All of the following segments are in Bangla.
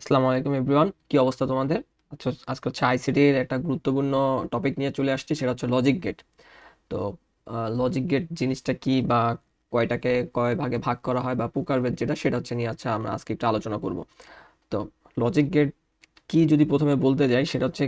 আসসালামু আলাইকুম এভরিওয়ান, কি অবস্থা তোমাদের? আচ্ছা আজকে হচ্ছে আইসিটির একটা গুরুত্বপূর্ণ টপিক নিয়ে চলে আসছি, সেটা হচ্ছে লজিক গেট তো লজিক গেট জিনিসটা কি বা কয়টাকে কয় ভাগে ভাগ করা হয় বা পুকার প্রকারভেদ যেটা, সেটা হচ্ছে নিয়ে আচ্ছা আমরা আজকে একটু আলোচনা করব। তো লজিক গেট কি যদি প্রথমে বলতে যাই, সেটা হচ্ছে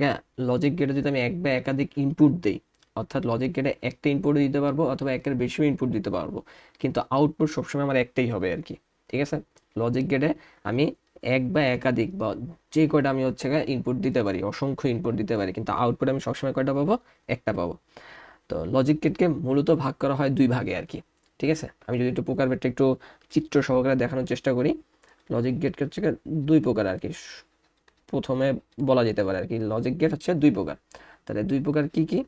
লজিক গেটে যদি আমি এক বা একাধিক ইনপুট দেই, অর্থাৎ লজিক গেটে একটা ইনপুট দিতে পারব অথবা একের বেশিও ইনপুট দিতে পারব, কিন্তু আউটপুট সবসময় আমার একটাই হবে আর কি, ঠিক আছে? লজিক গেটে আমি এক বা একাধিক বা যে কয়টা আমি হচ্ছে ইনপুট দিতে পারি, অসংখ্য ইনপুট দিতে পারি, কিন্তু আউটপুট আমি সবসময় কয়টা পাবো? একটা পাবো। তো লজিক গেটকে মূলত ভাগ করা হয় দুই ভাগে আর কি, ঠিক আছে? আমি যদি একটু প্রকার ভেদটা একটু চিত্র সহকারে দেখানোর চেষ্টা করি লজিক গেটকে হচ্ছে দুই প্রকার আর কি, প্রথমে বলা যেতে পারে আর কি লজিক গেট হচ্ছে দুই প্রকার তাহলে দুই প্রকার কি কি?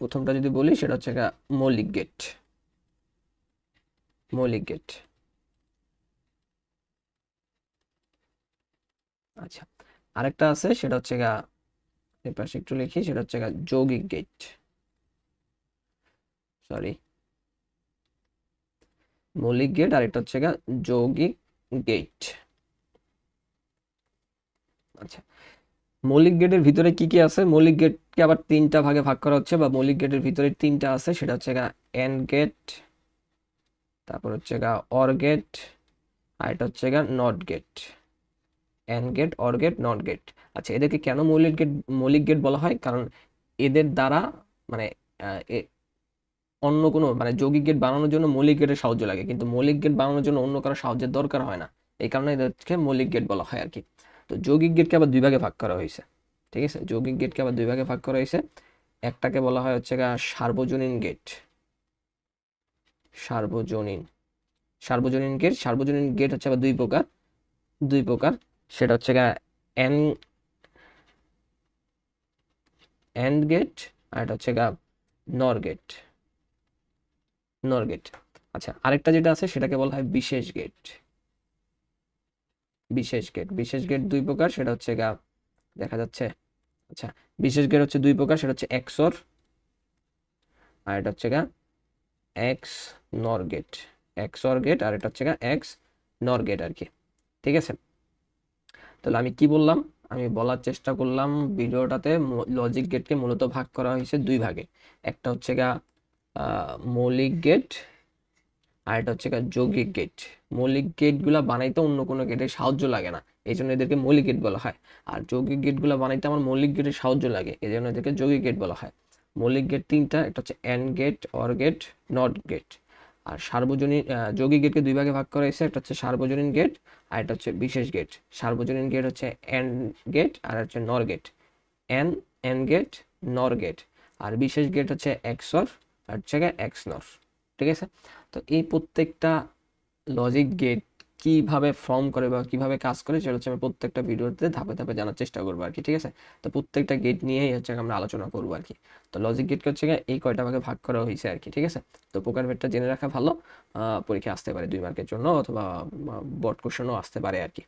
প্রথমটা যদি বলি, সেটা হচ্ছে মৌলিক গেট মৌলিক গেট আচ্ছা আরেকটা আছে, সেটা হচ্ছে গা এর পাশে একটু লিখি, সেটা হচ্ছে গা যৌগিক গেট সরি মৌলিক গেট আর এটা হচ্ছে গা যৌগিক গেট আচ্ছা মৌলিক গেটের ভিতরে কি কি আছে? মৌলিক গেটকে আবার তিনটা ভাগে ভাগ করা হচ্ছে, বা মৌলিক গেটের ভিতরে তিনটা আছে, সেটা হচ্ছে গা এন্ড গেট তারপর হচ্ছে গা অর গেট আর এটা হচ্ছে গা not gate and gate or gate not gate আচ্ছা এদেরকে কেন মৌলিক গেট মৌলিক গেট বলা হয়? কারণ এদের দ্বারা মানে অন্য কোনো মানে যৌগিক গেট বানানোর জন্য মৌলিক গেটের সাহায্য লাগে। কিন্তু মৌলিক গেট বানানোর জন্য অন্য কারও সাহায্যের দরকার হয় না। এই কারণে এদেরকে মৌলিক গেট বলা হয় আর কি তো যৌগিক গেটকে আবার দুই ভাগে ভাগ করা হয়েছে। ঠিক আছে? যৌগিক গেটকে আবার দুই ভাগে ভাগ করা হয়েছে। একটাকে বলা হয় হচ্ছে সার্বজনীন গেট সার্বজনীন। সার্বজনীন গেট সার্বজনীন গেট হচ্ছে আবার দুই প্রকার। দুই প্রকার। সেটা হচ্ছে এন, এন্ড গেট, আর এটা হচ্ছে গা নর গেট নর গেট। আচ্ছা আরেকটা যেটা আছে সেটাকে বলা হয় বিশেষ গেট। বিশেষ গেট বিশেষ গেট দুই প্রকার, সেটা হচ্ছে গা দেখা যাচ্ছে আচ্ছা বিশেষ গেট হচ্ছে দুই প্রকার, সেটা হচ্ছে এক্সর আর এটা হচ্ছে গা এক্স নর গেট গেট, আর এটা হচ্ছে গা এক্স নর গেট আর কি। ঠিক আছে? তাহলে আমি কি বললাম? আমি বলার চেষ্টা করলাম ভিডিওটাতে লজিক গেটকে মূলত ভাগ করা হয়েছে দুই ভাগে। একটা হচ্ছে গা মৌলিক গেট আর এটা হচ্ছে গা যৌগিক গেট মৌলিক গেটগুলো বানাইতে অন্য কোনো গেটের সাহায্য লাগে না এই জন্য এদেরকে মৌলিক গেট বলা হয়। আর যৌগিক গেটগুলো বানাইতে আমার মৌলিক গেটের সাহায্য লাগে এই জন্য এদেরকে যৌগিক গেট বলা হয়। মৌলিক গেট তিনটা, একটা হচ্ছে and gate or gate not gate আর সার্বজনীন যৌগিক গেটকে দুই ভাগে ভাগ করা হয়েছে। একটা হচ্ছে সার্বজনীন গেট আর একটা হচ্ছে বিশেষ গেট। সার্বজনীন গেট হচ্ছে এন গেট আর হচ্ছে nor gate. N N gate, nor gate. আর বিশেষ গেট হচ্ছে এক্সর আর হচ্ছে এক্স নর ঠিক আছে? তো এই প্রত্যেকটা লজিক গেট কীভাবে ফর্ম করে বা কীভাবে কাজ করে সেটা হচ্ছে আমি প্রত্যেকটা ভিডিওতে ধাপে ধাপে জানার চেষ্টা করব আর কি, ঠিক আছে? তো প্রত্যেকটা গেট নিয়েই হচ্ছে আমরা আলোচনা করব আর কি। তো লজিক গেট হচ্ছে এই কয়টা ভাগে ভাগ করা হয়েছে আর কি, ঠিক আছে? তো পোকার ভেদটা জেনে রাখা ভালো পরীক্ষা আসতে পারে দুই মার্কের জন্য অথবা বট কোশ্চেনও আসতে পারে আর কি।